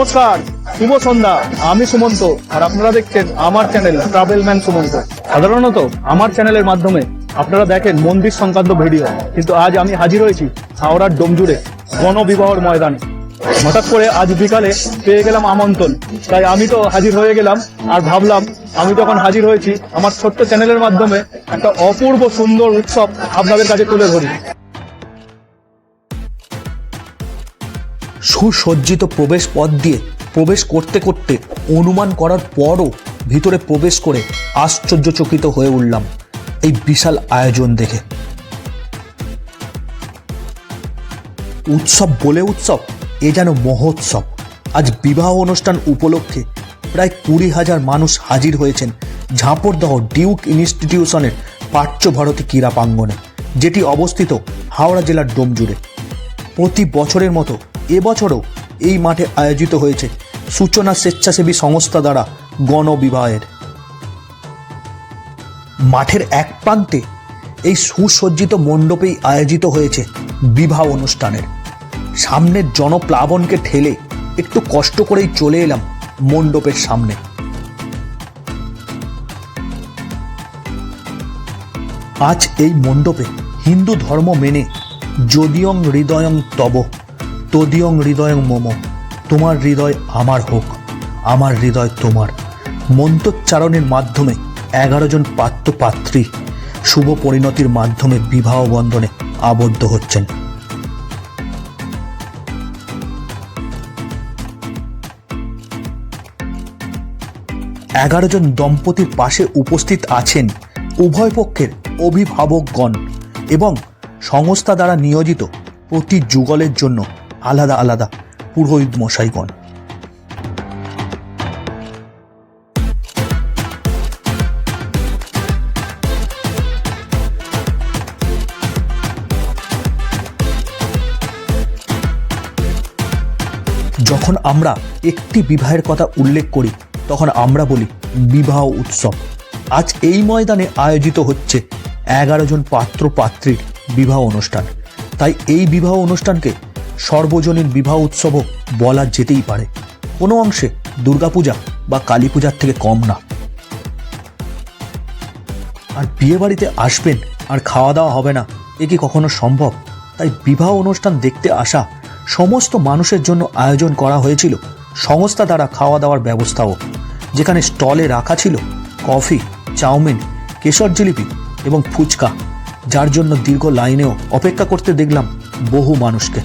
নমস্কার, শুভ সন্ধ্যা। আমি সুমন্ত, আর আপনারা দেখছেন আমার চ্যানেল ট্রাভেল ম্যান সুমন্ত। সাধারণত আমার চ্যানেলের মাধ্যমে আপনারা দেখেন মন্দির সংক্রান্ত ভিডিও কিন্তু আজ আমি হাজির হয়েছি হাওড়ার ডোমজুড়ে গণবিবাহর ময়দানে। হঠাৎ করে আজ বিকালে পেয়ে গেলাম আমন্ত্রণ। তাই আমি তো হাজির হয়ে গেলাম, আর ভাবলাম আমি যখন হাজির হয়েছি, আমার ছোট্ট চ্যানেলের মাধ্যমে একটা অপূর্ব সুন্দর উৎসব আপনাদের কাছে তুলে ধরি। সুসজ্জিত প্রবেশ পথ দিয়ে প্রবেশ করতে করতে অনুমান করার পরও ভিতরে প্রবেশ করে আশ্চর্যচকিত হয়ে উঠলাম এই বিশাল আয়োজন দেখে। উৎসব বলে উৎসব, এ যেন মহোৎসব। আজ বিবাহ অনুষ্ঠান উপলক্ষে প্রায় কুড়ি হাজার মানুষ হাজির হয়েছেন ঝাঁপড়দহ ডিউক ইনস্টিটিউশনের পার্শ্ব ভারতী ক্রীড়া প্রাঙ্গনে যেটি অবস্থিত হাওড়া জেলার ডোমজুড়ে। প্রতি বছরের মতো এবছরও এই মাঠে আয়োজিত হয়েছে সূচনা স্বেচ্ছাসেবী সংস্থা দ্বারা গণবিবাহের। মাঠের এক প্রান্তে এই সুসজ্জিত মণ্ডপেই আয়োজিত হয়েছে বিবাহ অনুষ্ঠানের। সামনের জনপ্লাবনকে ঠেলে একটু কষ্ট করেই চলে এলাম মণ্ডপের সামনে। আজ এই মণ্ডপে হিন্দু ধর্ম মেনে যদিয়ং হৃদয়ং তব। তদিয়ং হৃদয়ং মম। তোমার হৃদয় আমার হোক, আমার হৃদয় তোমার। মন্ত্রোচ্চারণের মাধ্যমে এগারো জন পাত্র পাত্রী শুভ পরিণতির মাধ্যমে বিবাহ বন্ধনে আবদ্ধ হচ্ছেন। এগারো জন দম্পতির পাশে উপস্থিত আছেন উভয় পক্ষের অভিভাবকগণ এবং সংস্থা দ্বারা নিয়োজিত প্রতি যুগলের জন্য আলাদা আলাদা। পুরোহিত মশাইগণ। যখন আমরা একটি বিবাহের কথা উল্লেখ করি, তখন আমরা বলি, বিবাহ উৎসব। আজ এই ময়দানে আয়োজিত হচ্ছে এগারো জন পাত্র পাত্রীর বিবাহ অনুষ্ঠান। তাই এই বিবাহ অনুষ্ঠানকে সর্বজনীন বিবাহ উৎসবও বলা যেতেই পারে। কোনো অংশে দুর্গাপূজা বা কালী পূজার থেকে কম না। আর বিয়ে বাড়িতে আসবেন আর খাওয়া দাওয়া হবে না, এ কি কখনো সম্ভব? তাই বিবাহ অনুষ্ঠান দেখতে আসা সমস্ত মানুষের জন্য আয়োজন করা হয়েছিল সংস্থা দ্বারা খাওয়া দাওয়ার ব্যবস্থাও, যেখানে স্টলে রাখা ছিল কফি, চাউমিন, কেশর জিলিপি এবং ফুচকা, যার জন্য দীর্ঘ লাইনেও অপেক্ষা করতে দেখলাম বহু মানুষকে।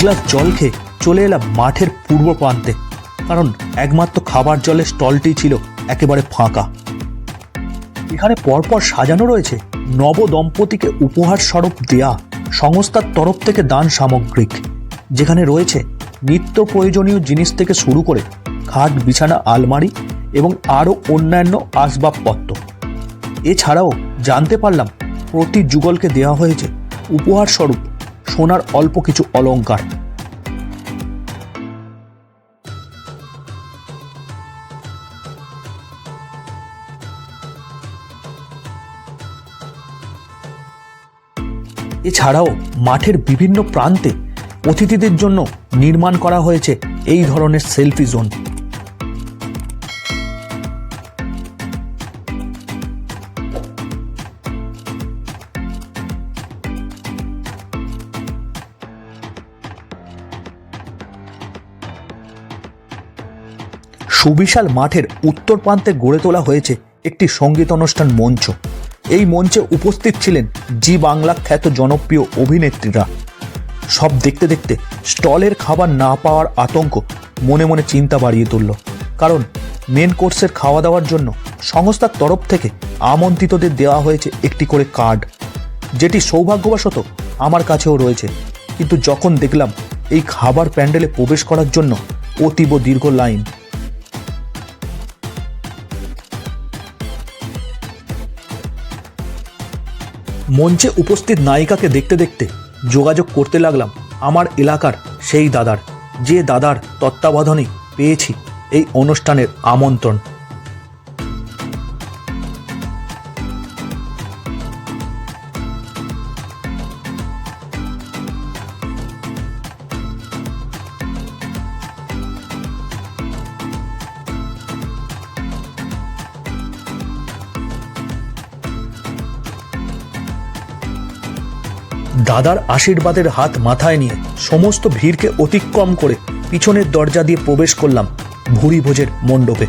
গ্লাস জল খেয়ে চলে এলাম মাঠের পূর্ব প্রান্তে। কারণ একমাত্র খাবার জলের স্টলটি ছিল একেবারে ফাঁকা। এখানে পরপর সাজানো রয়েছে নব দম্পতিকে উপহার স্বরূপ দেয়া সংস্থার তরফ থেকে দান সামগ্রিক যেখানে রয়েছে নিত্য প্রয়োজনীয় জিনিস থেকে শুরু করে খাট, বিছানা, আলমারি এবং আরও অন্যান্য আসবাবপত্র। এছাড়াও জানতে পারলাম প্রতি যুগলকে দেওয়া হয়েছে উপহার স্বরূপ সোনার অল্প কিছু অলংকার এছাড়াও মাঠের বিভিন্ন প্রান্তে অতিথিদের জন্য নির্মাণ করা হয়েছে এই ধরনের সেলফি জোন। সুবিশাল মাঠের উত্তর প্রান্তে গড়ে তোলা হয়েছে একটি সংগীত অনুষ্ঠান মঞ্চ। এই মঞ্চে উপস্থিত ছিলেন জি বাংলা খ্যাত জনপ্রিয় অভিনেত্রীরা। সব দেখতে দেখতে স্টলের খাবার না পাওয়ার আতঙ্ক মনে মনে চিন্তা বাড়িয়ে তুলল। কারণ মেন কোর্সের খাওয়া দাওয়ার জন্য সংস্থার তরফ থেকে আমন্ত্রিতদের দেওয়া হয়েছে একটি করে কার্ড। যেটি সৌভাগ্যবশত আমার কাছেও রয়েছে। কিন্তু যখন দেখলাম এই খাবার প্যান্ডেলে প্রবেশ করার জন্য অতীব দীর্ঘ লাইন মঞ্চে উপস্থিত নায়িকাকে দেখতে দেখতে যোগাযোগ করতে লাগলাম আমার এলাকার সেই দাদার, যে দাদার তত্ত্বাবধানে পেয়েছি এই অনুষ্ঠানের আমন্ত্রণ। দাদার আশীর্বাদের হাত মাথায় নিয়ে সমস্ত ভিড়কে অতিক্রম করে পিছনের দরজা দিয়ে প্রবেশ করলাম ভুরি ভোজের মণ্ডপে।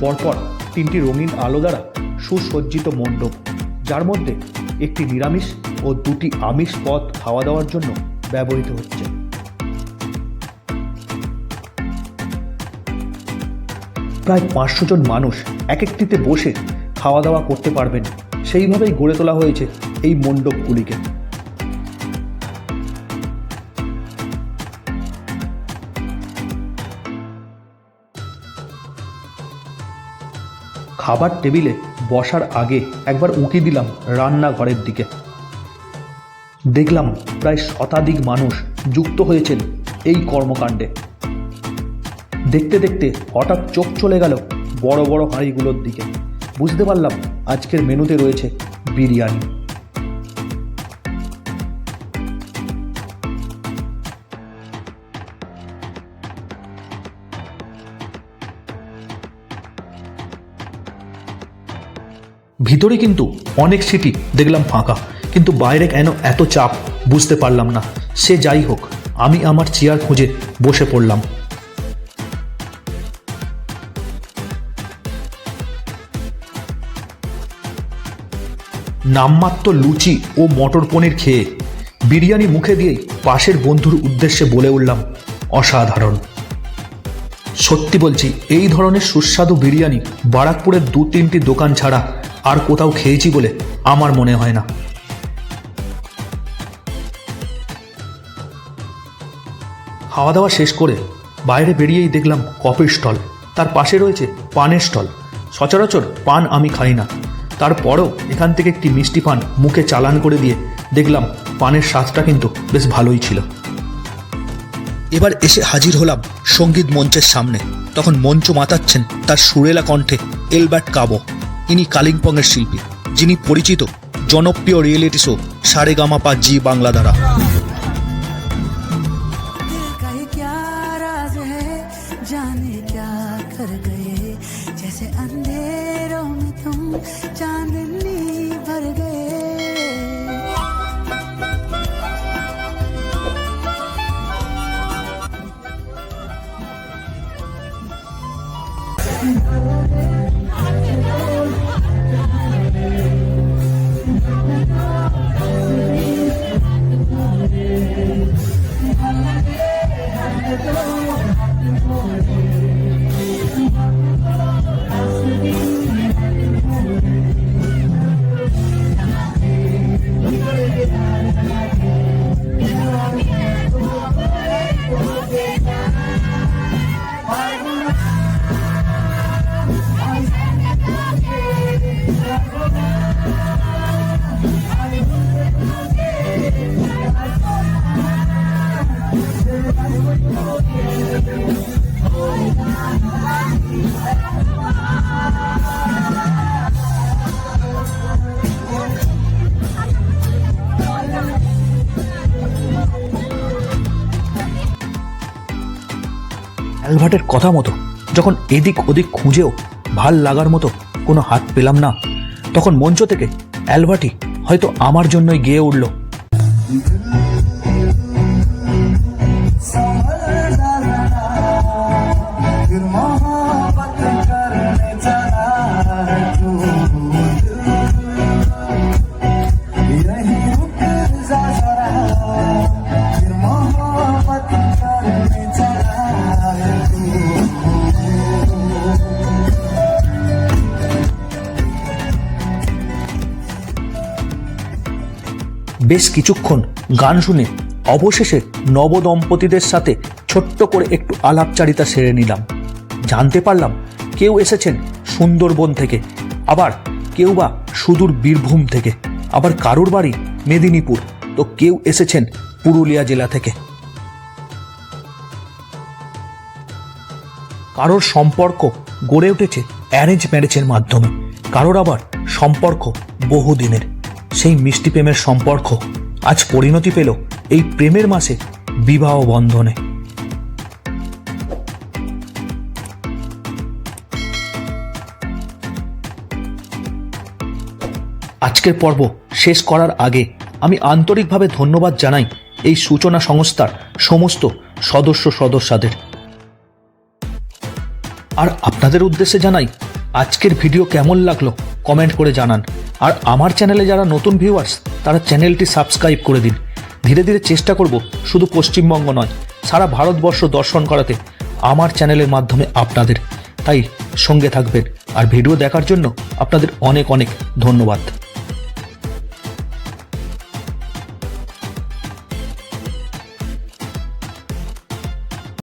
পরপর তিনটি রঙিন আলো দ্বারা সুসজ্জিত মণ্ডপ, যার মধ্যে একটি নিরামিষ ও দুটি আমিষ পদ খাওয়া দাওয়ার জন্য ব্যবহৃত হচ্ছে। প্রায় পাঁচশো জন মানুষ এক একটিতে বসে খাওয়া দাওয়া করতে পারবেন। সেইভাবেই গড়ে তোলা হয়েছে এই মণ্ডপগুলিকে। খাবার টেবিলে বসার আগে একবার উঁকি দিলাম রান্নাঘরের দিকে। দেখলাম প্রায় শতাধিক মানুষ যুক্ত হয়েছেন এই কর্মকাণ্ডে। দেখতে দেখতে হঠাৎ চোখ চলে গেল বড় বড় হাঁড়িগুলোর দিকে। বুঝতে পারলাম আজকের মেনুতে রয়েছে বিরিয়ানি। ভিতরে কিন্তু অনেক সিটি দেখলাম ফাঁকা, কিন্তু বাইরে কেন এত চাপ বুঝতে পারলাম না। সে যাই হোক, আমি আমার চেয়ার খুঁজে বসে পড়লাম। নামমাত্র লুচি ও মটর পনির খেয়ে বিরিয়ানি মুখে দিয়েই পাশের বন্ধুর উদ্দেশ্যে বলে উঠলাম, অসাধারণ। সত্যি বলছি, এই ধরনের সুস্বাদু বিরিয়ানি বারাকপুরের দু তিনটি দোকান ছাড়া আর কোথাও খেয়েছি বলে আমার মনে হয় না। খাওয়া দাওয়া শেষ করে বাইরে বেরিয়েই দেখলাম কফির স্টল, তার পাশে রয়েছে পানের স্টল। সচরাচর পান আমি খাই না। তারপরও এখান থেকে একটি মিষ্টি পান মুখে চালান করে দিয়ে দেখলাম পানের স্বাদটা কিন্তু বেশ ভালোই ছিল। এবার এসে হাজির হলাম সংগীত মঞ্চের সামনে। তখন মঞ্চ মাতাচ্ছেন তার সুরেলা কণ্ঠে এলবার্ট কাবো। ইনি কালিম্পংয়ের শিল্পী, যিনি পরিচিত জনপ্রিয় রিয়েলিটি শো সারে গামাপা জি বাংলা দ্বারা। Oh, অ্যালবার্টের কথা মতো যখন এদিক ওদিক খুঁজেও ভালো লাগার মতো কোনো হাত পেলাম না, তখন মঞ্চ থেকে অ্যালবার্টই হয়তো আমার জন্যই গেয়ে উঠল। বেশ কিছুক্ষণ গান শুনে অবশেষে নবদম্পতিদের সাথে ছোট্ট করে একটু আলাপচারিতা সেরে নিলাম। জানতে পারলাম কেউ এসেছেন সুন্দরবন থেকে, আবার কেউ বা সুদূর বীরভূম থেকে, আবার কারোর বাড়ি মেদিনীপুর, তো কেউ এসেছেন পুরুলিয়া জেলা থেকে। কারোর সম্পর্ক গড়ে উঠেছে অ্যারেঞ্জ ম্যারেজের মাধ্যমে, কারোর আবার সম্পর্ক বহুদিনের। সেই মিষ্টি প্রেমের সম্পর্ক আজ পরিণতি পেল এই প্রেমের মাসে বিবাহ বন্ধনে। আজকের পর্ব শেষ করার আগে আমি আন্তরিকভাবে ধন্যবাদ জানাই এই সূচনা সংস্থার সমস্ত সদস্য সদস্যদের। আর আপনাদের উদ্দেশ্যে জানাই আজকের ভিডিও কেমন লাগল কমেন্ট করে জানান। আর আমার চ্যানেলে যারা নতুন ভিউয়ার্স তারা চ্যানেলটি সাবস্ক্রাইব করে দিন। ধীরে ধীরে চেষ্টা করব শুধু পশ্চিমবঙ্গ নয়, সারা ভারতবর্ষ দর্শন করাতে আমার চ্যানেলের মাধ্যমে আপনাদের। তাই সঙ্গে থাকবেন। আর ভিডিও দেখার জন্য আপনাদের অনেক অনেক ধন্যবাদ।